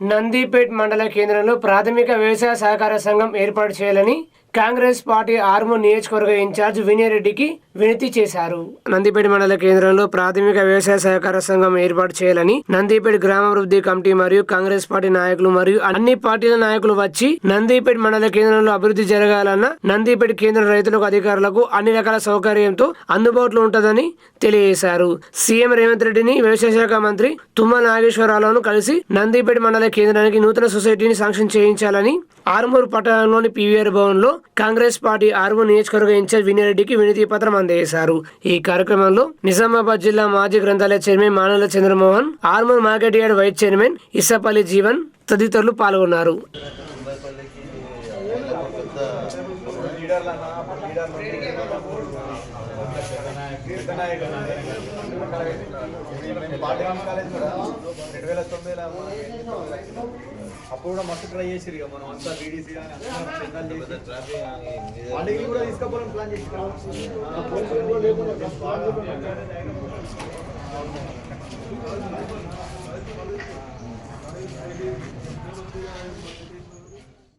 నందిపేట్ మండల కేంద్రంలో ప్రాథమిక వ్యవసాయ సహకార సంఘం ఏర్పాటు చేయాలని కాంగ్రెస్ పార్టీ ఆర్మూర్ నియోజకవర్గ ఇన్ఛార్జ్ వినయరెడ్డికి వినతి చేశారు. నందిపేట మండల కేంద్రంలో ప్రాథమిక వ్యవసాయ సహకార సంఘం ఏర్పాటు చేయాలని నందిపేట గ్రామాభివృద్ధి కమిటీ మరియు కాంగ్రెస్ పార్టీ నాయకులు మరియు అన్ని పార్టీల నాయకులు వచ్చి నందిపేట మండల కేంద్రంలో అభివృద్ధి జరగాలన్న నందిపేట కేంద్ర రైతులకు అధికారులకు అన్ని రకాల సౌకర్యంతో అందుబాటులో ఉంటుందని తెలియజేశారు. సీఎం రేవంత్ రెడ్డిని వ్యవసాయ శాఖ మంత్రి తుమ్మల నాగేశ్వరరావును కలిసి నందిపేట మండల కేంద్రానికి నూతన సొసైటీని శాంక్షన్ చేయించాలని ఆరుమూరు పట్టణంలోని పీవీఆర్ భవన్లో కాంగ్రెస్ పార్టీ ఆరుమూరు నియోజకవర్గ ఇన్ఛార్జ్ వినయరెడ్డికి వినతి పత్రం అందజేశారు ఈ కార్యక్రమంలో నిజామాబాద్ జిల్లా మాజీ గ్రంథాలయ chairman Manala Chandramohan Armoor market yard vice chairman Issapalli Jeevan తదితరులు పాల్గొన్నారు రెండు వేల తొమ్మిదిలో అప్పుడు కూడా మస్తు ట్రై చేసిరు ఇక మనం అంతా వీడీసీ కూడా తీసుకోవాలని ప్లాన్ చేసి